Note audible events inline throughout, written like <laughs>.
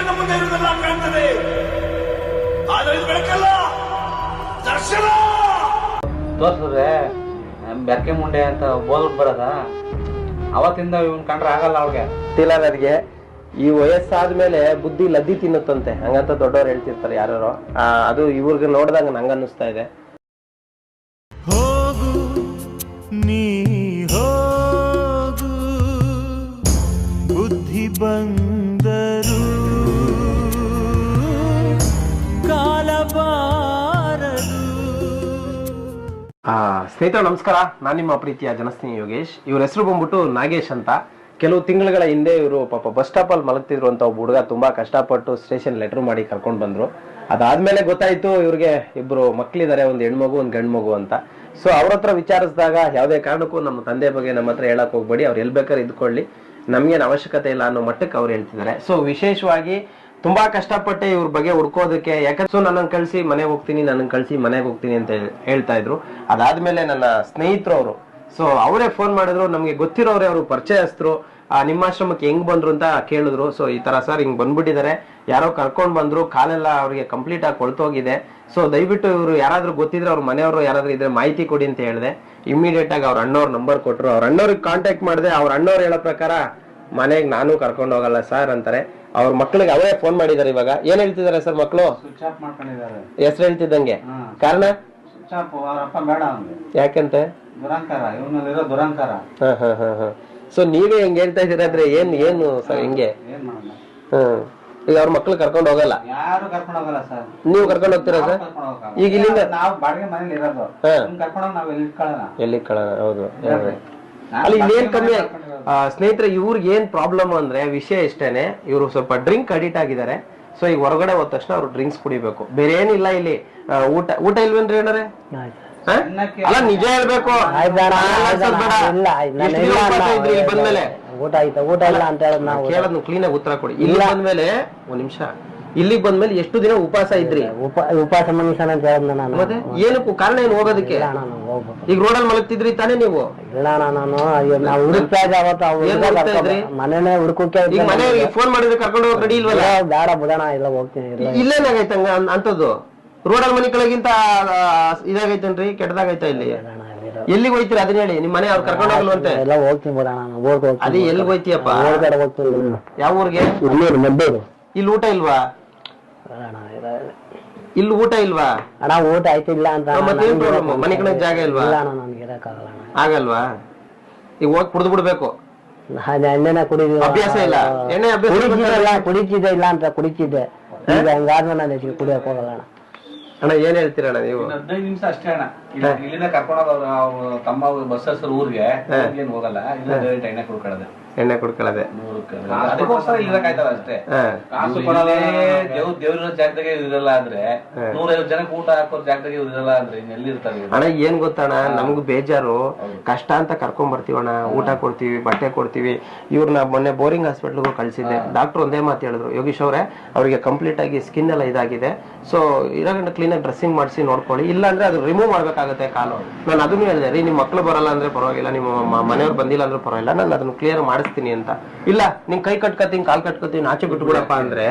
ಕಣ್ಣ ಮುಂದೆ ಇರುವುದೆಲ್ಲ ಕಾಣ್ತದೆ. ಆದರೆ ಇದು ಬೆಳಕಲ್ಲ. ದರ್ಶನ! ತೋರ್ಸಿದ್ರೆ ಬೆರಕೆ ಮುಂಡೆ ಅಂತ ಬೋಲ್ಬಿಟ್ಟು ಬರೋದ? ಅವತ್ತಿಂದ ಇವನ್ ಕಂಡ್ರೆ ಆಗಲ್ಲ ಅವ್ಳಿಗೆ. ನನಗೆ ಈ ವಯಸ್ಸಾದ್ಮೇಲೆ ಬುದ್ಧಿ ಲದ್ದಿ ತಿನ್ನುತ್ತಂತೆ. ಹಂಗಂತ ದೊಡ್ಡವ್ರು ಹೇಳ್ತಿರ್ತಾರೆ ಯಾರು ಅದು ಇವ್ರಿಗೆ ನೋಡ್ದಂಗ ನಂಗೆ ಅನ್ನಿಸ್ತಾ ಇದೆ. ಹೋಗು ನೀ ಹೋಗು. ಬುದ್ಧಿ ಬಂದರು ಸ್ನೇಹಿತರು, ನಮಸ್ಕಾರ. ನಾನು ನಿಮ್ಮ ಪ್ರೀತಿಯ ಜನಸ್ನೇಹಿ ಯೋಗೇಶ್. ಇವ್ರ ಹೆಸರು ಬಂದ್ಬಿಟ್ಟು ನಾಗೇಶ್ ಅಂತ. ಕೆಲವು ತಿಂಗಳುಗಳ ಹಿಂದೆ ಇವರು ಪಾಪ ಬಸ್ ಸ್ಟಾಪ್ ಅಲ್ಲಿ ಮಲಗ್ತಿದ್ರು ಅಂತ ಒಬ್ಬ ಹುಡುಗ ತುಂಬಾ ಕಷ್ಟಪಟ್ಟು ಸ್ಟೇಷನ್ ಲೆಟರ್ ಮಾಡಿ ಕರ್ಕೊಂಡು ಬಂದ್ರು. ಅದಾದ್ಮೇಲೆ ಗೊತ್ತಾಯ್ತು ಇವ್ರಿಗೆ ಇಬ್ರು ಮಕ್ಕಳಿದ್ದಾರೆ ಒಂದು ಹೆಣ್ಮಗು, ಒಂದು ಗಂಡು ಮಗು ಅಂತ. ಸೊ ಅವ್ರ ಹತ್ರ ವಿಚಾರಿಸಿದಾಗ ಯಾವುದೇ ಕಾರಣಕ್ಕೂ ನಮ್ಮ ತಂದೆ ಬಗ್ಗೆ ನಮ್ಮ ಹತ್ರ ಹೇಳಕ್ ಹೋಗ್ಬೇಡಿ. ಅವ್ರು ಎಲ್ಲಿ ಬೇಕಾದ್ರೆ ಇದ್ಕೊಳ್ಳಿ. ನಮ್ಗೇನು ಅವಶ್ಯಕತೆ ಇಲ್ಲ ಅನ್ನೋ ಮಟ್ಟಕ್ಕೆ ಅವ್ರು ಹೇಳ್ತಿದ್ದಾರೆ. ಸೊ ವಿಶೇಷವಾಗಿ ತುಂಬಾ ಕಷ್ಟಪಟ್ಟೆ ಇವ್ರ ಬಗ್ಗೆ ಹುಡ್ಕೋದಕ್ಕೆ. ಯಾಕಂದ್ರೆ ಸೊ ನನ್ನನ್ನು ಕಳಿಸಿ ಮನೆಗೆ ಹೋಗ್ತೀನಿ ನನ್ನ ಕಳಿಸಿ ಮನೆಗೆ ಹೋಗ್ತೀನಿ ಅಂತ ಹೇಳ್- ಹೇಳ್ತಾ ಇದ್ರು. ಅದಾದ್ಮೇಲೆ ನನ್ನ ಸ್ನೇಹಿತರು ಅವರು. ಸೊ ಅವರೇ ಫೋನ್ ಮಾಡಿದ್ರು ನಮಗೆ ಗೊತ್ತಿರೋರೇ ಅವರು ಪರಿಚಯಸ್ಥರು. ಆ, ನಿಮ್ಮ ಆಶ್ರಮಕ್ಕೆ ಹೆಂಗ್ ಬಂದ್ರು ಅಂತ ಕೇಳಿದ್ರು. ಸೊ ಈ ತರ ಸರ್ ಹಿಂಗ್ ಬಂದ್ಬಿಟ್ಟಿದ್ದಾರೆ. ಯಾರೋ ಕರ್ಕೊಂಡ್ ಬಂದ್ರು ಕಾಲೆಲ್ಲ ಅವ್ರಿಗೆ ಕಂಪ್ಲೀಟ್ ಆಗಿ ಕೊಳ್ತೋಗಿದೆ. ಸೊ ದಯವಿಟ್ಟು ಇವರು ಯಾರಾದ್ರೂ ಗೊತ್ತಿದ್ರೆ ಅವ್ರ ಮನೆಯವರು ಯಾರಾದ್ರೂ ಇದ್ರೆ ಮಾಹಿತಿ ಕೊಡಿ ಅಂತ ಹೇಳಿದೆ. ಇಮಿಡಿಯೇಟ್ ಆಗಿ ಅವ್ರ ಅಣ್ಣವ್ರ ನಂಬರ್ ಕೊಟ್ಟರು ಅವ್ರ ಅಣ್ಣವ್ರಿಗೆ ಕಾಂಟ್ಯಾಕ್ಟ್ ಮಾಡಿದೆ ಅವ್ರ ಅಣ್ಣವ್ರು ಹೇಳೋ ಪ್ರಕಾರ ಮನೆಗೆ ನಾನು ಕರ್ಕೊಂಡು ಹೋಗಲ್ಲ ಸರ್ ಅಂತಾರೆ. ಅವ್ರ ಮಕ್ಳಿಗೆ ಅವರೇ ಫೋನ್ ಮಾಡಿದ್ದಾರೆ ಇವಾಗ. ಏನ್ ಹೇಳ್ತಿದ್ದಾರೆ ಸರ್ ಮಕ್ಕಳು ಸ್ವಿಚ್ ಆಫ್ ಮಾಡ್ಕೊಂಡಿದ್ದಾರೆ. ಹೆಸರು ಹೇಳ್ತಿದ್ದಂಗೆ. ಕಾರಣ? ಯಾಕಂತೆ? ಸೊ ನೀವೇ ಹೆಂಗ್ ಹೇಳ್ತಾ ಇದೀರ ಅಂದ್ರೆ ಏನ್ ಏನು ಸರ್ ಹೆಂಗೆ? ಏನ್ ಹ್ಮ್ ಈಗ ಅವ್ರ ಮಕ್ಳು ಕರ್ಕೊಂಡು ಹೋಗಲ್ಲ? ಯಾರು ಕರ್ಕೊಂಡು ಹೋಗಲ್ಲ ಸರ್. ನೀವು ಕರ್ಕೊಂಡು ಹೋಗ್ತೀರಾ ಸರ್? ಈಗ ಇಲ್ಲಿಂದ ನಾವು ಬಾಡಿಗೆ ಮನೇಲಿ ಇರೋದು. ಕರ್ಕೊಂಡು ನಾವು ಎಲ್ಲಿ ಇಟ್ಕೊಳ್ಳೋಣ ಎಲ್ಲಿ ಕಳ ಹೌದು ಅಲ್ಲಿ ಇನ್ನೇನ್ ಕಮ್ಮಿ ಸ್ನೇಹಿತರೆ ಇವ್ರಿಗೆ ಏನ್ ಪ್ರಾಬ್ಲಮ್ ಅಂದ್ರೆ ವಿಷಯ ಇಷ್ಟೇನೆ ಇವರು ಸ್ವಲ್ಪ ಡ್ರಿಂಕ್ ಅಡಿಟ್ ಆಗಿದ್ದಾರೆ. ಸೊ ಈಗ ಹೊರಗಡೆ ಹೋದ ತಕ್ಷಣ ಅವ್ರು ಡ್ರಿಂಕ್ಸ್ ಕುಡಿಬೇಕು. ಬೇರೆ ಏನಿಲ್ಲ ಇಲ್ಲಿ. ಊಟ ಊಟ ಇಲ್ವೇನ್ರಿ ಏನಾರೆ ಅಲ್ಲ ನಿಜ ಹೇಳ್ಬೇಕು. ಬಂದ್ಮೇಲೆ. ಊಟ ಆಯ್ತಾ ಊಟ ಇಲ್ಲ ಅಂತ ಹೇಳದ್ ನಾವು. ಕೇಳೋದ್ ಕ್ಲೀನ್ ಆಗಿ ಉತ್ತರ ಕೊಡಿ. ಇಲ್ಲ ಅಂದ್ಮೇಲೆ ಒಂದ್ ನಿಮಿಷ. ಇಲ್ಲಿಗೆ ಬಂದ್ಮೇಲೆ ಎಷ್ಟು ದಿನ ಉಪವಾಸ ಇದ್ರಿ? ಉಪ ಉಪವಾಸ ಮನುಷ್ಯನ ಅಂತ ಹೇಳದ್ ನಾನು. ಮತ್ತೆ ಏನಕ್ಕೂ ಕಾರಣ ಏನು ಹೋಗೋದಕ್ಕೆ? ಇಲ್ಲ ನಾನು ಹೋಗ್ಬೇಕು. ಈಗ ರೋಡಲ್ಲಿ ಮಲಗ್ತಿದ್ರಿ ತಾನೇ ನೀವು? ಇಲ್ಲ ನಾನು ನಾವು ಹುಡುಕ್ತಾ ಇದ್ದೆ ಅವತ್ತು ಆ ಏನ್ ಹುಡುಕ್ತಾ? ಮನೆನೇ ಈಗ ಮನೆಯವ್ರಿಗೆ ಫೋನ್ ಮಾಡಿದ್ರೆ ಕರ್ಕೊಂಡು ಹೋಗಿ ರೆಡಿ ಇಲ್ವಲ್ಲ? ಬೇಡ ಬುಡಣ ಇಲ್ಲ ಹೋಗ್ತೀನಿ ಇಲ್ಲ. ಇಲ್ಲೇನಾಗೈತೆ ಹಂಗ ಅನ್- ಅಂತದ್ದು ರೋಡಲ್ಲಿ ಮನೆ ಕೆಳಗಿಂತ ಇದಾಗೈತೇನ್ರಿ? ಕೆಟ್ಟದಾಗೈತ ಇಲ್ಲಿ? ಇಲ್ಲ. ಎಲ್ಲಿಗೆ ಹೋಯ್ತೀರಿ ಅದನ್ನ ಹೇಳಿ? ನಿಮ್ಮ ಮನೆ ಅವ್ರು ಕರ್ಕೊಂಡು ಅಂತ. ಎಲ್ಲ ಹೋಗ್ತೀನಿ ಬಿಡಣ ನಾನು ಊರ್ಗ್ ಹೋಗ್ತೀನಿ. ಅದೇ ಎಲ್ಲಿಗೆ ಹೋಯ್ತಿಯಪ್ಪ? ಹೋಗ್ತೀನಿ. ಯಾವ ಊರಿಗೆ? ಮದ್ದೂರು ಇಲ್ಲಿ ಊಟ ಇಲ್ವಾ? ಇಲ್ಲ ಇಲ್ಲಿ ಊಟ ಇಲ್ವಾ? ಅಣ್ಣ ಊಟ ಆಯ್ತಿಲ್ಲ ಅಂತ ಮತ್ತೆ problem? ಮನೆ ಕಡೆ ಜಾಗ ಇಲ್ವಾ? ಇಲ್ಲ ಅಣ್ಣ ನನ್ಗೆ ಇರಕ್ಕಾಗಲ್ಲ ಅಣ್ಣ. ಆಗಲ್ವಾ? ಈಗ ಹೋಗಿ ಕುಡಿದು ಬಿಡ್ಬೇಕು. ನಾನು ಎಣ್ಣೆನ ಕುಡಿದಿಲ್ಲ. ಅಭ್ಯಾಸ ಇಲ್ಲ. ಎಣ್ಣೆ ಅಭ್ಯಾಸ ಕುಡಿತಿದ್ದೆ ಕುಡಿತಿದ್ದೆ ಇಲ್ಲ ಅಂತ ಕುಡಿತಿದ್ದೆ. ಈಗ ಹಂಗಾದ್ಮೇಲೆ ನಾನು ಹೆಚ್ಚಿಗೆ ಕುಡಿಯಕ್ ಹೋಗಲ್ಲ ಅಣ್ಣ. ಅಣ್ಣ ಏನ್ ಹೇಳ್ತೀರಣ್ಣ ನೀವು? ಇನ್ನು ಹದಿನೈದು ನಿಮಿಷ ಅಷ್ಟೇ ಅಣ್ಣ. ಇಲ್ಲಿ- ಇಲ್ಲಿಂದ ಕರ್ಕೊಂಡೋಗ ಅವ್ರ ತಮ್ಮ ಬಸ್ ಹೆಸರು ಊರಿಗೆ ಏನು ಹೋಗಲ್ಲ. ಇಲ್ಲ ಡೈರೆಕ್ಟ್ ಎಣ್ಣೆ ಕುಡ್ಕೊಳ್ಳೋದೆ ಎಣ್ಣೆ ಕುಡ್ಕೊಳ್ಳದೆ. ನೂರಕ್ಕೆ ಅದಕ್ಕೋಸ್ಕರ ಇಲ್ಲಕಾಯ್ತಲ್ಲ ಅಷ್ಟೇ. ಹಾ. ಕಾಸು ಕೊಡಲ್ಲ ದೇವ್ರ ದೇವ್ರ ಜಾಗದಾಗೆ ಇರಲ್ಲ ಅಂದ್ರೆ ನೂರೈವತ್ತು ಜನಕ್ಕೆ ಊಟ ಹಾಕೋ ಜಾಗದಾಗೆ ಇರಲ್ಲ ಅಂದ್ರೆ ಎಲ್ಲಿ ಇರ್ತಾರೆ ಇವ್ರು? ಅಣ್ಣ ಏನ್ ಗೊತ್ತಣ್ಣ? ನಮ್ಗೂ ಬೇಜಾರು. ಕಷ್ಟ ಅಂತ ಕರ್ಕೊಂಡ್ ಬರ್ತೀವಣ್ಣ. ಊಟ ಕೊಡ್ತೀವಿ ಬಟ್ಟೆ ಕೊಡ್ತೀವಿ. ಇವ್ರನ್ನ ಮೊನ್ನೆ ಬೋರಿಂಗ್ ಹಾಸ್ಪಿಟ್ಲ್ಗೂ ಕಳ್ಸಿದ್ದೆ. ಡಾಕ್ಟರ್ ಒಂದೇ ಮಾತು ಹೇಳಿದ್ರು. ಯೋಗೀಶ್ ಅವರೇ ಅವರಿಗೆ ಕಂಪ್ಲೀಟ್ ಆಗಿ ಸ್ಕಿನ್ ಎಲ್ಲ ಇದಾಗಿದೆ. ಸೊ ಇರೋಗಂಡ ಕ್ಲೀನ್ ಆಗಿ ಡ್ರೆಸ್ಸಿಂಗ್ ಮಾಡಿಸಿ ನೋಡ್ಕೊಳ್ಳಿ. ಇಲ್ಲ ಅಂದ್ರೆ ಅದು ರಿಮೂವ್ ಮಾಡ್ಬೇಕಾಗುತ್ತೆ ಕಾಲು. ನಾನು ಅದನ್ನು ಹೇಳಿದೆ. ರೀ ನಿಮ್ಮ ಮಕ್ಳು ಬರಲ್ಲ ಅಂದ್ರೆ ಪರವಾಗಿಲ್ಲ. ನಿಮ್ಮ ಮನೆಯವ್ರು ಬಂದಿಲ್ಲ ಅಂದ್ರೆ ಪರವಾಗಿಲ್ಲ. ನಾನು ಅದನ್ನು ಕ್ಲಿಯರ್ ಮಾಡಿಸ್ತೀನಿ ಅಂತ. ಇಲ್ಲ ನಿನ್ ಕೈ ಕಟ್ಕೋತೀನಿ ಕಾಲ್ ಕಟ್ಕೋತೀನಿ ಆಚೆ ಬಿಟ್ಬಿಡಪ್ಪ ಅಂದ್ರೆ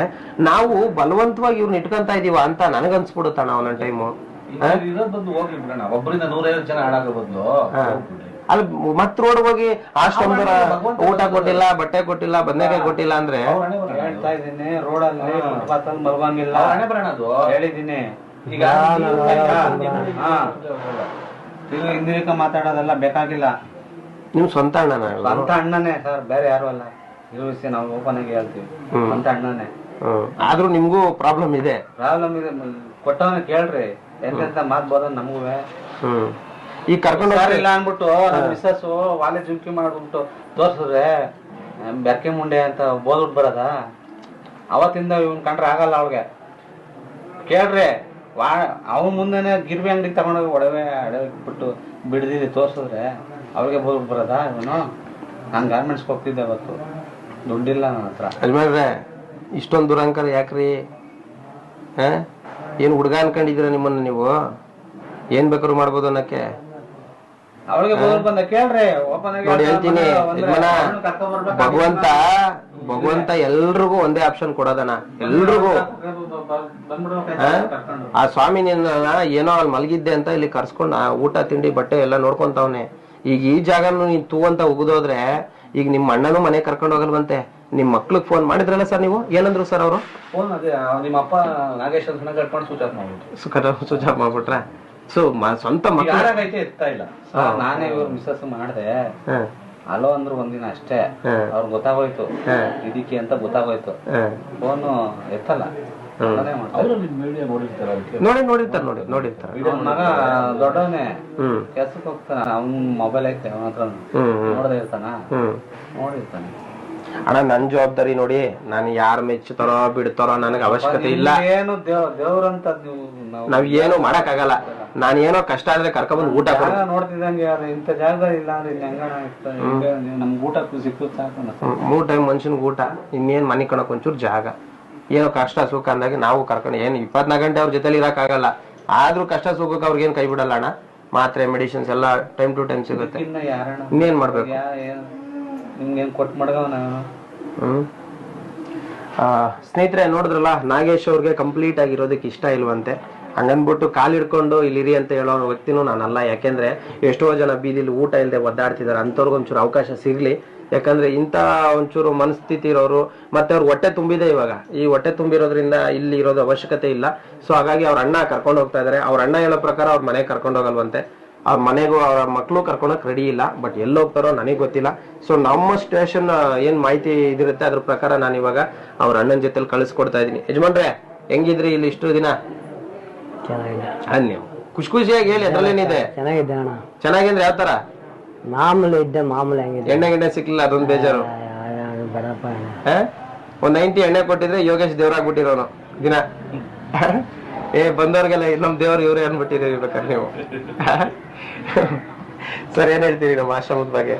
ನಾವು ಬಲವಂತವಾಗಿ ಇವ್ರನ್ನ ಇಟ್ಕೊಂತ ಇದೀವ ಅಂತ ನನಗನ್ಸ್ಬಿಡುತ್ತಣ್ಣ ಒಂದೊಂದ್ ಟೈಮು ಇರೋದ್ ಇರೋದ್ ಬಂದು ಹೋಗ್ಲಿ ಬಿಡೋಣ ಒಬ್ಬರಿಂದ ನೂರೈವತ್ತು ಜನ ಹಾಳಾಗೋ ಬದಲು ಅಲ್ಲಿ ಮತ್ ರೋಡ್ ಹೋಗಿ ಆಶ್ರಮದವರ ಊಟ ಕೊಟ್ಟಿಲ್ಲ ಬಟ್ಟೆ ಕೊಟ್ಟಿಲ್ಲ ಬದನೆಕಾಯಿ ಕೊಟ್ಟಿಲ್ಲ ಅಂದ್ರೆ? ಹೇಳ್ತಾ ಇದ್ದೀನಿ ರೋಡಲ್ಲಿ ಫುಟ್ಪಾತ್ ಅಲ್ಲಿ ಮಲ್ಗಂಗಿಲ್ಲ. ಹಣೆ ಬರೋಣ ಅದು. ಹೇಳಿದ್ದೀನಿ. ಈಗ ಹಾ. ಇದು ಹಿಂದಿರಿಕ ಮಾತಾಡೋದೆಲ್ಲ ಬೇಕಾಗಿಲ್ಲ. ನಿಮ್ ಸ್ವಂತ ಅಣ್ಣನ? ಸ್ವಂತ ಅಣ್ಣನೇ ಸರ್ ಬೇರೆ ಯಾರು ಅಲ್ಲ. ಇರೋ ವಿಷಯ ನಾವು ಓಪನ್ ಆಗಿ ಹೇಳ್ತೀವಿ. ಸ್ವಂತ ಅಣ್ಣನೇ. ಆದ್ರೂ ನಿಮ್ಗೂ ಪ್ರಾಬ್ಲಮ್ ಇದೆ? ಪ್ರಾಬ್ಲಮ್ ಇದೆ. ಕೊಟ್ಟವನ ಕೇಳ್ರಿ. ಎಂತೆಂತ ಮಾತು ಬೋದ ನಮಗೂ. ಈ ಈಗ ಕರ್ಕೊಂಡು ಇಲ್ಲ ಅನ್ಬಿಟ್ಟು ನಮ್ಮ ಮಿಸ್ಸಸ್ ವಾಲೆ ಜುಂಕಿ ಮಾಡ್ಬಿಟ್ಟು ತೋರ್ಸಿದ್ರೆ ಬೆರ್ಕೆ ಮುಂಡೆ ಅಂತ ಬೋದ್ಬಿಟ್ ಬರೋದ? ಅವತ್ತಿಂದ ಇವನ್ ಕಂಡ್ರೆ ಆಗಲ್ಲ ಅವಳಿಗೆ. ಕೇಳ್ರಿ. ವಾ ಅವನ ಮುಂದೆನೆ ಗಿರ್ವಿ ಅಂಗಡಿಗೆ ತಗೊಂಡೋಗಿ ಒಡವೆ ಅಡವೆ ಬಿಟ್ಟು ಬಿಡ್ದಿದ್ದು ತೋರ್ಸಿದ್ರೆ ಅವ್ರಿಗೆ ಬರ್ ಬರೋದ ಇವನು? ನಾನು ಗಾರ್ಮೆಂಟ್ಸ್ಗೆ ಹೋಗ್ತಿದ್ದೆ ಅವತ್ತು. ದುಡ್ಡಿಲ್ಲ ನನ್ನ ಹತ್ರ. ಯಜಮಾನ್ರೆ ಇಷ್ಟೊಂದು ದುರಂಕಾರ ಯಾಕ್ರಿ? ಹಾಂ? ಏನು ಹುಡುಗ ಅನ್ಕೊಂಡಿದ್ದೀರ ನಿಮ್ಮನ್ನ ನೀವು? ಏನು ಬೇಕಾದ್ರು ಮಾಡ್ಬೋದು ಅನ್ನಕ್ಕೆ ಅವಳಿಗೆ ಬೋರ್ ಬಂದ ಕೇಳ್ರಿ ಓಪನ್ ಆಗಿ ನೋಡಿ ಹೇಳ್ತೀನಿ ಭಗವಂತ ಭಗವಂತ ಎಲ್ರಿಗೂ ಒಂದೇ ಆಪ್ಷನ್ ಕೊಡೋದನ ಎಲ್ರಿಗೂ. ಆ? ಸ್ವಾಮಿ ನಿನ್ನ ಏನೋ ಅಲ್ಲಿ ಮಲಗಿದ್ದೆ ಅಂತ ಇಲ್ಲಿ ಕರ್ಸ್ಕೊಂಡ್ ಊಟ ತಿಂಡಿ ಬಟ್ಟೆ ಎಲ್ಲ ನೋಡ್ಕೊಂತವ್ನೆ. ಈಗ ಈ ಜಾಗನು ನೀನ್ ತೂ ಅಂತ ಉಗಿದೋದ್ರೆ ಈಗ ನಿಮ್ಮ ಅಣ್ಣನೂ ಮನೆ ಕರ್ಕೊಂಡು ಹೋಗಲ್ವಂತೆ. ನಿಮ್ ಮಕ್ಳಿಗೆ ಫೋನ್ ಮಾಡಿದ್ರಲ್ಲ ಸರ್ ನೀವು? ಏನಂದ್ರು ಸರ್ ಅವರು? ಫೋನ್ ಅದೇ ನಿಮ್ಮ ಅಪ್ಪ ನಾಗೇಶ್ ಅಂತ ಕರ್ಕೊಂಡು ಸ್ವಿಚ್ ಆಫ್ ಮಾಡ್ಬಿಟ್ರ? ಸೊ ಸ್ವಂತ ಆಡಾಗೈತೆ ಎತ್ತಾ ಇಲ್ಲ. ನಾನೇ ಇವ್ರ ಮಿಸ್ಸಸ್ ಮಾಡಿದೆ. ಹ್ಮ್ ಅಲೋ ಅಂದ್ರು ಒಂದಿನ ಅಷ್ಟೇ. ಅವ್ರ ಅವ್ರಿಗೆ ಗೊತ್ತಾಗೋಯ್ತು. ಇದಕ್ಕೆ ಅಂತ ಗೊತ್ತಾಗೋಯ್ತು. Phone phone ಎತ್ತಲ್ಲ. ನೋಡಿ ನೋಡಿರ್ತಾರೆ ನೋಡಿ ನೋಡಿರ್ತಾರೆ. ಮಗ ದೊಡ್ಡವನೇ. ಹ್ಮ್. ಕೆಲ್ಸಕ್ಕೆ ಹೋಗ್ತಾನ. ಅವ್ನ ಮೊಬೈಲ್ ಐತೆ ಅವನ ಹತ್ರ ನೋಡದೆ ಇರ್ತಾನ? ಹ್ಮ್. ನೋಡಿರ್ತಾನೆ. ಅಣ್ಣ ನನ್ ಜವಾಬ್ದಾರಿ ನೋಡಿ ನಾನು ಯಾರು ಮೆಚ್ಚುತ್ತಾರೋ ಬಿಡ್ತಾರೋ ನನಗೆ ಅವಶ್ಯಕತೆ ಇಲ್ಲ. ಏನು ದೇವ್ ದೇವ್ರಂತ ನೀವು ಏನು ಮಾಡಕ್ ಆಗಲ್ಲ ನಾನು ಏನೋ ಕಷ್ಟ ಆದ್ರೆ ಕರ್ಕೊಂಡ್ಬಂದು ಊಟ ಕೊಡ್ತೀನಿ ನೋಡ್ತಿದ್ದಂಗೆ ಇಂಥ ಜಾಗದಲ್ಲಿ ಇಲ್ಲ ಅಂದ್ರೆ ಇಲ್ಲಿ ಹೆಂಗಣ ಇರ್ತದೆ ಹಿಂಗೆ ನೀವು ನಮ್ಗೆ ಊಟ ಸಾಕು ಮೂರ್ ಟೈಮ್ ಮನುಷ್ಯನ್ಗೆ ಊಟ ಇನ್ನೇನ್ ಮನೆ ಕಣಕ್ ಒಂಚೂರು ಜಾಗ. ಏನೋ ಕಷ್ಟ ಸುಖ ಅಂದಾಗ ನಾವು ಕರ್ಕೊಂಡು ಏನು ಇಪ್ಪತ್ನಾಲ್ಕು ಗಂಟೆ ಅವ್ರ ಜೊತೆಲಿ ಇರಕ್ಕಾಗಲ್ಲ ಆದ್ರೂ ಕಷ್ಟ ಸುಖಕ್ಕೆ ಅವ್ರಿಗೇನ್ ಕೈ ಬಿಡಲ್ಲ ಅಣ್ಣ? ಮಾತ್ರೆ ಮೆಡಿಸಿನ್ಸ್ ಎಲ್ಲ ಟೈಮ್ ಟು ಟೈಮ್ ಸಿಗುತ್ತೆ. ಇನ್ನ ಯಾರಣ್ಣ? ಇನ್ನೇನ್ ಮಾಡ್ಬೇಕು? ಯಾ ಏನು? ನಿಮ್ಗೇನು ಕೊಟ್ಟು ಮಾಡ್ದವ ನಾನು ಆ, ಸ್ನೇಹಿತರೆ ನೋಡಿದ್ರಲ್ಲ ನಾಗೇಶ್ ಅವ್ರಿಗೆ ಕಂಪ್ಲೀಟ್ ಆಗಿರೋದಕ್ಕೆ ಇಷ್ಟ ಇಲ್ವಂತೆ. ಹಂಗನ್ಬಿಟ್ಟು ಕಾಲ್ ಹಿಡ್ಕೊಂಡು ಇಲ್ಲಿರಿ ಅಂತ ಹೇಳೋ ವ್ಯಕ್ತಿನೂ ನಾನಲ್ಲ. ಯಾಕೆಂದ್ರೆ ಎಷ್ಟೋ ಜನ ಬೀದಿಲಿ ಊಟ ಇಲ್ಲದೆ ಒದ್ದಾಡ್ತಿದ್ದಾರೆ ಅಂಥವ್ರಿಗೆ ಒಂಚೂರು ಅವಕಾಶ ಸಿಗ್ಲಿ. ಯಾಕಂದ್ರೆ ಇಂಥ ಒಂಚೂರು ಮನಸ್ಥಿತಿ ಇರೋರು ಮತ್ತೆ ಅವ್ರ ಹೊಟ್ಟೆ ತುಂಬಿದೆ ಇವಾಗ. ಈ ಹೊಟ್ಟೆ ತುಂಬಿರೋದ್ರಿಂದ ಇಲ್ಲಿ ಇರೋದು ಅವಶ್ಯಕತೆ ಇಲ್ಲ. ಸೊ ಹಾಗಾಗಿ ಅವ್ರ ಅಣ್ಣ ಕರ್ಕೊಂಡು ಹೋಗ್ತಾ ಇದಾರೆ. ಅವ್ರ ಅಣ್ಣ ಹೇಳೋ ಪ್ರಕಾರ ಅವ್ರ ಮನೆಗೆ ಕರ್ಕೊಂಡು ಹೋಗಲ್ವಂತೆ. ಅವ್ರ ಮನೆಗೂ ಅವ್ರ ಮಕ್ಕಳು ಕರ್ಕೊಳಕ್ ರೆಡಿ ಇಲ್ಲ ಬಟ್ ಎಲ್ಲಿ ಹೋಗ್ತಾರೋ ನನಗೆ ಗೊತ್ತಿಲ್ಲ. ಸೊ ನಮ್ಮ ಸ್ಟೇಷನ್ ಏನ್ ಮಾಹಿತಿ ಇದಿರುತ್ತೆ ಅದ್ರ ಪ್ರಕಾರ ನಾನು ಇವಾಗ ಅವ್ರ ಅಣ್ಣನ ಜೊತೆಲಿ ಕಳಿಸ್ಕೊಡ್ತಾ ಇದೀನಿ ಯಜಮಾನ್ರೆ ಹೆಂಗಿದ್ರಿ ಇಲ್ಲಿ ಇಷ್ಟು ದಿನ? ನೀವು. ಖುಷಿ ಖುಷಿಯಾಗಿ ಹೇಳಿ ಅದ್ರಲ್ಲೇನಿದೆ ಚೆನ್ನಾಗಿದೆ ಅಣ್ಣ. ಚೆನ್ನಾಗಿಂದ್ರೆ ಯಾವ ತರ? ಮಾಮೂಲಿ ಇದ್ದೆ ಮಾಮೂಲಿ ಹೆಂಗಿದೆ. ಎಣ್ಣೆ ಗಿಣ್ಣೆ ಸಿಕ್ಲಿಲ್ಲ ಅದೊಂದು ಬೇಜಾರು. ಬರಪ್ಪ? ಒಂದ್ ನೈಂಟಿ ಎಣ್ಣೆ ಕೊಟ್ಟಿದ್ರೆ ಯೋಗೇಶ್ ದೇವ್ರಾಗ್ಬಿಟ್ಟಿರೋನು ದಿನ. ಏ ಬಂದವ್ರಿಗೆಲ್ಲ ಇಲ್ಲೊಂದು ದೇವ್ರು ಇವ್ರೇ ಅನ್ಬಿಟ್ಟಿದ್ದೀರಿ ಬೇಕಾದ್ರೆ ನೀವು. <laughs> ಸರ್ ಏನ್ ಹೇಳ್ತೀರಿ ನಮ್ಮ ಆಶ್ರಮದ ಬಗ್ಗೆ?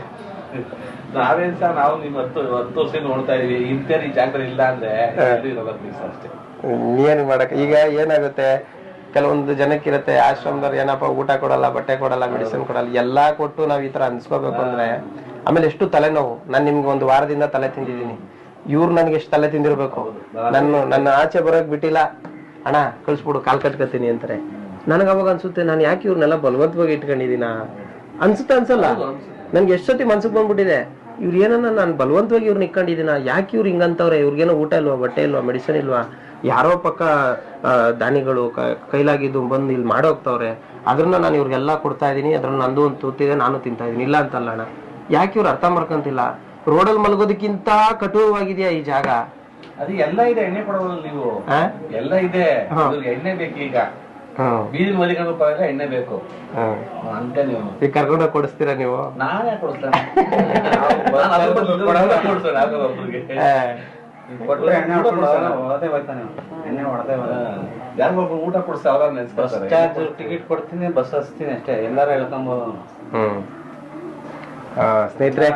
ನಾವೇನ್ ಸರ್ ನಾವು ನಿಮ್ ಹತ್ತು ಹತ್ತು ವರ್ಷ ನೋಡ್ತಾ ಇದೀವಿ. ಇಂತ ಈ ಜಾಗದಲ್ಲಿ ಇಲ್ಲ ಅಂದ್ರೆ ಅಷ್ಟೇ ಏನ್ ಮಾಡಕ್ ಈಗ ಏನಾಗುತ್ತೆ? ಕೆಲವೊಂದು ಜನಕ್ಕಿರುತ್ತೆ ಆಶ್ರಮದವ್ರು ಏನಪ್ಪ ಊಟ ಕೊಡಲ್ಲ ಬಟ್ಟೆ ಕೊಡಲ್ಲ ಮೆಡಿಸಿನ್ ಕೊಡಲ್ಲ ಎಲ್ಲಾ ಕೊಟ್ಟು ನಾವ್ ಈ ತರ ಅನ್ಸ್ಕೋಬೇಕು ಅಂದ್ರೆ ಆಮೇಲೆ ಎಷ್ಟು ತಲೆನೋವು? ನಾನ್ ನಿಮ್ಗೆ ಒಂದು ವಾರದಿಂದ ತಲೆ ತಿಂದಿದ್ದೀನಿ. ಇವ್ರು ನನ್ಗೆ ಎಷ್ಟು ತಲೆ ತಿಂದಿರ್ಬೇಕು? ನನ್ನ ನನ್ನ ಆಚೆ ಬರೋಕ್ ಬಿಟ್ಟಿಲ್ಲ. ಅಣ್ಣ ಕಳ್ಸ್ಬಿಡು ಕಾಲ್ ಕಟ್ಕೋತೀನಿ ಅಂತಾರೆ. ನನಗ್ ಅವಾಗ ಅನ್ಸುತ್ತೆ ನಾನು ಯಾಕೆ ಇವ್ರನ್ನೆಲ್ಲ ಬಲವಂತವಾಗಿ ಇಟ್ಕೊಂಡಿದೀನ ಅನ್ಸುತ್ತೆ ಅನ್ಸಲ್ಲ? ನನ್ಗೆ ಎಷ್ಟೊತ್ತಿ ಮನ್ಸಿಗೆ ಬಂದ್ಬಿಟ್ಟಿದೆ. ಇವ್ರು ಏನನ್ನ ನಾನು ಬಲವಂತವಾಗಿ ಇವ್ರನ್ನ ಇಟ್ಕೊಂಡಿದ್ದೀನ? ಯಾಕೆ ಇವ್ರು ಹಿಂಗಂತವ್ರೆ? ಇವ್ರಿಗೇನೋ ಊಟ ಇಲ್ವಾ ಬಟ್ಟೆ ಇಲ್ವಾ ಮೆಡಿಸಿನ್ ಇಲ್ವಾ? ಯಾರೋ ಪಕ್ಕ ದಾನಿಗಳು ಕೈಲಾಗಿದ್ದು ಬಂದು ಇಲ್ಲಿ ಮಾಡೋಗ್ತವ್ರೆ. ಅದ್ರನ್ನ ನಾನು ಇವ್ರಿಗೆಲ್ಲ ಕೊಡ್ತಾ ಇದೀನಿ ಅದ್ರಲ್ಲಿ ನಂದು ಒಂದು ತೂತಿದೆ ನಾನು ತಿಂತಾ ಇದೀನಿ ಇಲ್ಲ ಅಂತಲ್ಲ ಅಣ್ಣ. ಯಾಕೆ ಇವ್ರು ಅರ್ಥ ಮಾಡ್ಕೊಂತಿಲ್ಲ? ರೋಡಲ್ಲಿ ಮಲಗೋದಕ್ಕಿಂತ ಕಠೋರವಾಗಿದೆಯಾ ಈ ಜಾಗ? ಅದು ಎಲ್ಲ ಇದೆ ಎಣ್ಣೆ ಕೊಡೋದ್ರಲ್ಲಿ ನೀವು. ಎಲ್ಲ ಇದೆ. ಎಣ್ಣೆ ಬೇಕೀಗ. ಬೀದಿ ಮಲಿಕೊಂಡು ಪರವಾಗಿಲ್ಲ ಎಣ್ಣೆ ಬೇಕು. ಅಂತ ನೀವು. ಈಗ ಕರ್ಕೊಂಡೋಗಿ ಕೊಡಿಸ್ತೀರಾ ನೀವು? ನಾನೇ ಕೊಡಿಸ್ತಾನೆ. <laughs> ಊಟ ಕೊಡ್ಸ ಅವ್ರ ಬಸ್ ನೆನ್ಸ್ಕೊತಾರೆ ಚಾರ್ಜ್ ಟಿಕೆಟ್ ಕೊಡ್ತೀನಿ ಬಸ್ ಹಚ್ತೀನಿ ಅಷ್ಟೇ. ಎಲ್ಲಾರು ಹೇಳ್ಕೊಂಬೋದು ಸ್ನೇಹಿತರೆ,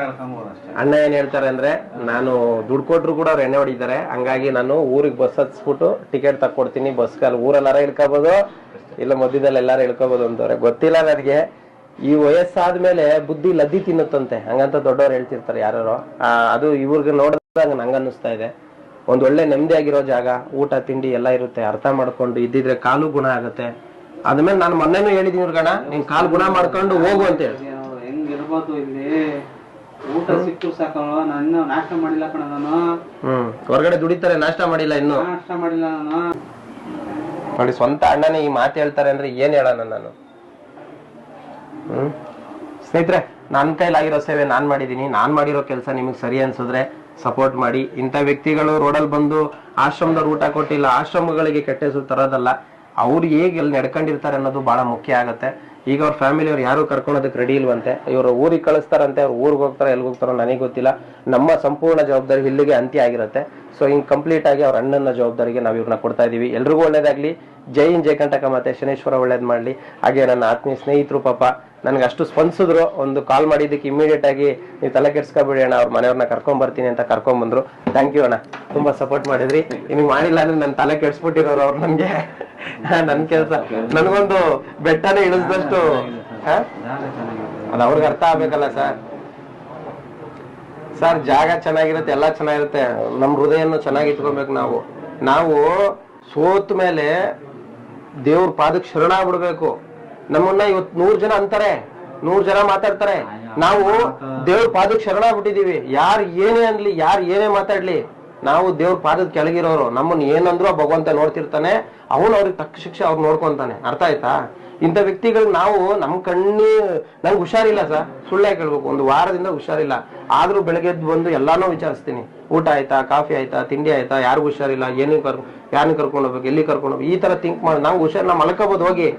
ಅಣ್ಣ ಏನ್ ಹೇಳ್ತಾರೆ ಅಂದ್ರೆ, ನಾನು ದುಡ್ಡು ಕೊಟ್ರು ಕೂಡ ಅವ್ರು ಎಣ್ಣೆ ಹೊಡಿತಾರೆ. ಹಂಗಾಗಿ ನಾನು ಊರಿಗೆ ಬಸ್ ಹತ್ಸ್ಬಿಟ್ಟು ಟಿಕೆಟ್ ತಕ್ಕೊಡ್ತೀನಿ ಬಸ್ ಅಲ್ಲಿ ಊರಲ್ಲಾರ ಇಳ್ಕೋಬಹುದು ಇಲ್ಲ ಮಧ್ಯದಲ್ಲಿ ಎಲ್ಲಾರು ಇಳ್ಕೋಬಹುದು ಅಂತವ್ರೆ. ಗೊತ್ತಿಲ್ಲ ನನಗೆ. ಈ ವಯಸ್ಸಾದ್ಮೇಲೆ ಬುದ್ಧಿ ಲದ್ದಿ ತಿನ್ನುತ್ತಂತೆ. ಹಂಗಂತ ದೊಡ್ಡವ್ರು ಹೇಳ್ತಿರ್ತಾರೆ ಯಾರು ಅದು ಇವ್ರಿಗೆ ನೋಡಿದಾಗ ನಂಗೆ ಅನ್ನಿಸ್ತಾ ಇದೆ. ಒಂದ್ ಒಳ್ಳೆ ನೆಮ್ಮದಿಯಾಗಿರೋ ಜಾಗ, ಊಟ, ತಿಂಡಿ ಎಲ್ಲ ಇರುತ್ತೆ. ಅರ್ಥ ಮಾಡ್ಕೊಂಡು ಇದ್ದಿದ್ರೆ ಕಾಲು ಗುಣ ಆಗುತ್ತೆ. ಆದ್ಮೇಲೆ ನಾನು ಮೊನ್ನೆನೂ ಹೇಳಿದೀನಿ ಇವ್ರಗಣ ನೀನ್ ಕಾಲು ಗುಣ ಮಾಡ್ಕೊಂಡು ಹೋಗು ಅಂತ ಹೇಳಿ. ಹೆಂಗ್ ಇರ್ಬೋದು ಇಲ್ಲಿ. ಊಟ ಸಿಕ್ಕು ಸಾಕಲ್ವ ನಾನು ನಾಷ್ಟ ಮಾಡಿಲ್ಲ ಕಣ ನಾನು. ಹ್ಮ್ ಹೊರಗಡೆ ದುಡಿತಾರೆ ನಾಷ್ಟ ಮಾಡಿಲ್ಲ ಇನ್ನು. ನಾಷ್ಟ ಮಾಡಿಲ್ಲ ನಾನು. ನೋಡಿ ಸ್ವಂತ ಅಣ್ಣನೇ ಈ ಮಾತು ಹೇಳ್ತಾರೆ ಅಂದ್ರೆ ಏನ್ ಹೇಳೋಣ ನಾನು? ಹ್ಮ್? ಸ್ನೇಹಿತರೆ ನನ್ನ ಕೈಲಾಗಿರೋ ಸೇವೆ ನಾನ್ ಮಾಡಿದೀನಿ ನಾನ್ ಮಾಡಿರೋ ಕೆಲಸ ನಿಮಗೆ ಸರಿ ಅನ್ಸಿದ್ರೆ ಸಪೋರ್ಟ್ ಮಾಡಿ. ಇಂಥ ವ್ಯಕ್ತಿಗಳು ರೋಡಲ್ಲಿ ಬಂದು ಆಶ್ರಮದವ್ರು ಊಟ ಕೊಟ್ಟಿಲ್ಲ ಆಶ್ರಮಗಳಿಗೆ ಕೆಟ್ಟ ಹೆಸರು ತರೋದಲ್ಲ ಅವ್ರು ಹೇಗೆ ಎಲ್ಲಿ ನಡ್ಕೊಂಡಿರ್ತಾರೆ ಅನ್ನೋದು ಬಹಳ ಮುಖ್ಯ ಆಗುತ್ತೆ. ಈಗ ಅವ್ರ ಫ್ಯಾಮಿಲಿ ಅವ್ರು ಯಾರು ಕರ್ಕೊಳೋದಕ್ಕೆ ರೆಡಿ ಇಲ್ವಂತೆ, ಇವರು ಊರಿಗೆ ಕಳಿಸ್ತಾರಂತೆ, ಅವ್ರು ಊರಿಗೆ ಹೋಗ್ತಾರ ಎಲ್ಲಿ ಹೋಗ್ತಾರೋ ನನಗೆ ಗೊತ್ತಿಲ್ಲ. ನಮ್ಮ ಸಂಪೂರ್ಣ ಜವಾಬ್ದಾರಿ ಇಲ್ಲಿಗೆ ಅಂತ್ಯ ಆಗಿರುತ್ತೆ. ಸೊ ಹಿಂಗೆ ಕಂಪ್ಲೀಟ್ ಆಗಿ ಅವ್ರ ಅಣ್ಣನ ಜವಾಬ್ದಾರಿಗೆ ನಾವು ಇವ್ರನ್ನ ಕೊಡ್ತಾ ಇದೀವಿ. ಎಲ್ರಿಗೂ ಒಳ್ಳೇದಾಗ್ಲಿ. ಜೈ ಇನ್ ಜೈ ಕಂಟಕ ಮತ್ತೆ ಶನೇಶ್ವರ ಒಳ್ಳೇದು ಮಾಡಲಿ. ಹಾಗೆ ನನ್ನ ಆತ್ಮೀಯ ಸ್ನೇಹಿತರು ಪಾಪ ನನ್ಗೆ ಅಷ್ಟು ಸ್ಪಂದಿಸಿದ್ರು. ಒಂದು ಕಾಲ್ ಮಾಡಿದ್ದಕ್ಕೆ ಇಮಿಡಿಯೇಟ್ ಆಗಿ ನೀವು ತಲೆ ಕೆಡ್ಸ್ಕೊಬೇಡಿ ಅಣ್ಣ, ಅವ್ರ ಮನೆಯವ್ರನ್ನ ಕರ್ಕೊಂಡ್ ಬರ್ತೀನಿ ಅಂತ ಕರ್ಕೊಂಡ್ ಬಂದ್ರು. ಥ್ಯಾಂಕ್ ಯು ಅಣ್ಣ. ತುಂಬಾ ಸಪೋರ್ಟ್ ಮಾಡಿದ್ರಿ. ನಿಮ್ಗೆ ಮಾಡಿಲ್ಲ ಅಂದ್ರೆ ನನ್ನ ತಲೆ ಕೆಡ್ಸ್ಬಿಟ್ಟಿರೋರು ಅವ್ರು ನನ್ಗೆ <laughs> ನನ್ ಕೆಲಸ. ನನಗೊಂದು ಬೆಟ್ಟನೇ ಇಳಿಸಿದಷ್ಟು ಅದು ಅವ್ರಿಗೆ ಅರ್ಥ ಆಗ್ಬೇಕಲ್ಲ ಸರ್. ಸರ್, ಜಾಗ ಚೆನ್ನಾಗಿರುತ್ತೆ, ಎಲ್ಲ ಚೆನ್ನಾಗಿರುತ್ತೆ. ನಮ್ಮ ಹೃದಯನ ಚೆನ್ನಾಗಿ ಇಟ್ಕೊಬೇಕು ನಾವು. ನಾವು ಸೋತ್ ಮೇಲೆ ದೇವ್ರ ಪಾದಕ್ಕೆ ಶರಣಾಗ್ಬಿಡ್ಬೇಕು. ನಮ್ಮನ್ನ ಇವತ್ ನೂರ್ ಜನ ಅಂತಾರೆ. ನೂರ್ ಜನ ಮಾತಾಡ್ತಾರೆ. ನಾವು ದೇವ್ರ ಪಾದಕ್ ಶರಣ ಬಿಟ್ಟಿದೀವಿ ಯಾರ್ ಏನೇ ಅನ್ಲಿ ಯಾರ್ ಏನೇ ಮಾತಾಡ್ಲಿ ನಾವು ದೇವ್ರ ಪಾದದ ಕೆಳಗಿರೋರು. ನಮ್ಮನ್ನ ಏನಂದ್ರು ಭಗವಂತ ನೋಡ್ತಿರ್ತಾನೆ. ಅವನು ಅವ್ರಿಗೆ ತಕ್ಕ ಶಿಕ್ಷೆ ಅವ್ರು ನೋಡ್ಕೊಂತಾನೆ. ಅರ್ಥ ಆಯ್ತಾ? ಇಂಥ ವ್ಯಕ್ತಿಗಳು ನಾವು ನಮ್ ಕಣ್ಣಿ ನಂಗೆ ಹುಷಾರಿಲ್ಲ ಸರ್. ಸುಳ್ಳೆ ಕೇಳ್ಬೇಕು. ಒಂದು ವಾರದಿಂದ ಹುಷಾರಿಲ್ಲ. ಆದ್ರೂ ಬೆಳಗ್ಗೆ ಎದ್ದು ಬಂದು ಎಲ್ಲಾನು ವಿಚಾರಿಸ್ತೀನಿ. ಊಟ ಆಯ್ತಾ? ಕಾಫಿ ಆಯ್ತಾ? ತಿಂಡಿ ಆಯ್ತಾ? ಯಾರಿಗೂ ಹುಷಾರಿಲ್ಲ. ಏನಿಗೆ ಕರ್ ಯಾರನ್ನ ಕರ್ಕೊಂಡು ಹೋಗ್ಬೇಕು? ಎಲ್ಲಿ ಕರ್ಕೊಂಡು ಹೋಗ್ಬೇಕು? ಈ ತರ ಥಿಂಕ್ ಮಾಡಿ ನಂಗೆ ಹುಷಾರ್ ನಾ ಮಲ್ಕೋಬಹುದು ಹೋಗಿ.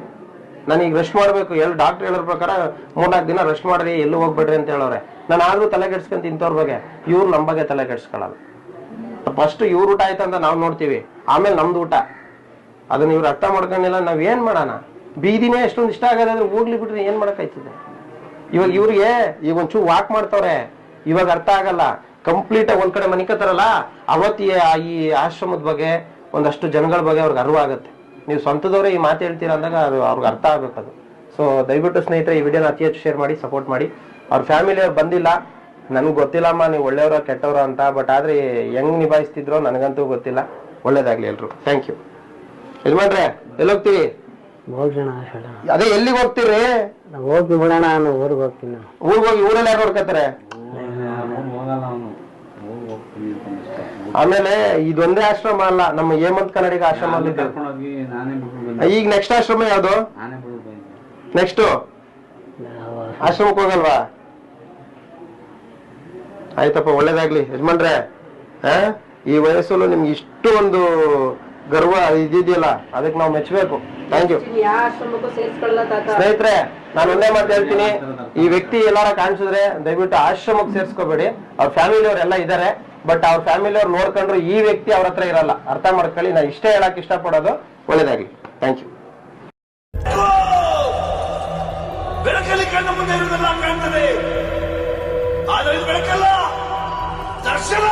ನನಗೆ ರೆಸ್ಟ್ ಮಾಡಬೇಕು. ಎಲ್ಲಿ ಡಾಕ್ಟರ್ ಹೇಳೋ ಪ್ರಕಾರ ಮೂರ್ನಾಲ್ಕು ದಿನ ರೆಸ್ಟ್ ಮಾಡ್ರಿ, ಎಲ್ಲೂ ಹೋಗ್ಬೇಡ್ರಿ ಅಂತ ಹೇಳೋರೆ. ನಾನು ಆದ್ರೂ ತಲೆ ಕೆಡ್ಸ್ಕೊಂತ ಇಂಥವ್ರ ಬಗ್ಗೆ. ಇವ್ರು ನಮ್ಮ ಬಗ್ಗೆ ತಲೆ ಕೆಡ್ಸ್ಕೊಳ್ಳಲ್ಲ ಫಸ್ಟ್ ಇವ್ರ ಊಟ ಆಯ್ತಂತ ನಾವು ನೋಡ್ತೀವಿ. ಆಮೇಲೆ ನಮ್ದು ಊಟ. ಅದನ್ನ ಇವ್ರು ಅರ್ಥ ಮಾಡ್ಕೊಂಡಿಲ್ಲ, ನಾವ್ ಏನ್ ಮಾಡೋಣ? ಬೀದಿನೇ ಎಷ್ಟೊಂದು ಇಷ್ಟ ಆಗೋದಾದ್ರೆ ಹೋಗ್ಲಿ ಬಿಟ್ರೆ ಏನ್ ಮಾಡಕ್ಕಾಯ್ತದೆ? ಇವಾಗ ಇವ್ರಿಗೆ ಈಗ ಒಂಚೂರು ವಾಕ್ ಮಾಡ್ತಾವ್ರೆ. ಇವಾಗ ಅರ್ಥ ಆಗಲ್ಲ. ಕಂಪ್ಲೀಟ್ ಆಗಿ ಒಂದ್ ಕಡೆ ಮನಿಕತ್ತಾರಲ್ಲ ಅವತ್ತಿ ಈ ಆಶ್ರಮದ ಬಗ್ಗೆ ಒಂದಷ್ಟು ಜನಗಳ ಬಗ್ಗೆ ಅವ್ರಿಗೆ ಅರಿವು ಆಗುತ್ತೆ. ನೀವು ಸ್ವಂತದವರೇ ಈ ಮಾತು ಹೇಳ್ತೀರಾ ಅಂದಾಗ ಅದು ಅವ್ರಿಗೆ ಅರ್ಥ ಆಗ್ಬೇಕು ಅದು. ಸೊ ದಯವಿಟ್ಟು ಸ್ನೇಹಿತರೆ ಈ ವಿಡಿಯೋನ ಅತಿ ಹೆಚ್ಚು ಶೇರ್ ಮಾಡಿ ಸಪೋರ್ಟ್ ಮಾಡಿ. ಅವ್ರ ಫ್ಯಾಮಿಲಿ ಅವ್ರು ಬಂದಿಲ್ಲ ನನ್ಗೆ ಗೊತ್ತಿಲ್ಲಮ್ಮ ನೀವು ಒಳ್ಳೆಯವರ ಕೆಟ್ಟವ್ರ ಅಂತ ಬಟ್ ಆದ್ರೆ ಹೆಂಗ್ ನಿಭಾಯಿಸ್ತಿದ್ರೋ ನನಗಂತೂ ಗೊತ್ತಿಲ್ಲ. ಒಳ್ಳೇದಾಗ್ಲಿ ಎಲ್ರು. ಥ್ಯಾಂಕ್ ಯು ಯಜಮಾನ್ರೆ ಮಾಡ್ರೆ ಎಲ್ಲಿ ಹೋಗ್ತೀವಿ ಅದೇ ಎಲ್ಲಿಗೆ ಹೋಗ್ತೀರಿ? ಹೋಗಿ ಬಿಡೋಣ ನಾನು ಊರಿಗೆ ಹೋಗ್ತೀನಿ. ಊರಿಗೆ ಊರ್ಗ್ ಹೋಗಿ ಊರಲ್ಲಿ ಯಾರು ನೋಡ್ಕೊತಾರೆ ಹೋಗಲ್ಲ ಅವನು ಹೋಗಿ ಹೋಗ್ತೀನಿ ಅಂತ ಆಮೇಲೆ ಇದೊಂದೇ ಆಶ್ರಮ ಅಲ್ಲ ನಮ್ಮ ಹೇಮಂತ್ ಕನ್ನಡಿಗ ಆಶ್ರಮ ಈಗ ನೆಕ್ಸ್ಟ್ ಆಶ್ರಮ ಯಾವ್ದು? ನೆಕ್ಸ್ಟ್ ಆಶ್ರಮಕ್ಕೆ ಹೋಗಲ್ವಾ? ಆಯ್ತಪ್ಪ ಒಳ್ಳೇದಾಗ್ಲಿ. ಯಜಮಾನ್ರೆ ಆ? ಈ ವಯಸ್ಸಲ್ಲೂ ನಿಮ್ಗೆ ಇಷ್ಟು ಒಂದು ಗರ್ವ ಇದೆಯಲ್ಲ ಅದಕ್ಕೆ ನಾವು ಮೆಚ್ಚಬೇಕು. ಥ್ಯಾಂಕ್ ಯು ಸ್ನೇಹಿತರೆ ನಾನು ಒಂದೇ ಮಾತು ಹೇಳ್ತೀನಿ. ಈ ವ್ಯಕ್ತಿ ಎಲ್ಲಾರ ಕಾಣಿಸಿದ್ರೆ ದಯವಿಟ್ಟು ಆಶ್ರಮಕ್ಕೆ ಸೇರಿಸ್ಕೋಬೇಡಿ. ಅವ್ರ ಫ್ಯಾಮಿಲಿ ಅವರೆಲ್ಲ ಇದ್ದಾರೆ ಬಟ್ ಅವ್ರ ಫ್ಯಾಮಿಲಿ ಅವ್ರು ನೋಡ್ಕೊಂಡ್ರು ಈ ವ್ಯಕ್ತಿ ಅವ್ರ ಹತ್ರ ಇರಲ್ಲ. ಅರ್ಥ ಮಾಡ್ಕೊಳ್ಳಿ ನಾ ಇಷ್ಟೇ ಹೇಳಕ್ ಇಷ್ಟಪಡೋದು ಒಳ್ಳೇದಾಗ್ಲಿ. ಥ್ಯಾಂಕ್ ಯು ಬೆಳಕಲ್ಲಿ ಕಣ್ಣ ಮುಂದೆ ಇರುವುದೆಲ್ಲ ಕಾಣ್ತದೆ. ಆದರೆ ಬೆಳಕಲ್ಲ, ದರ್ಶನ!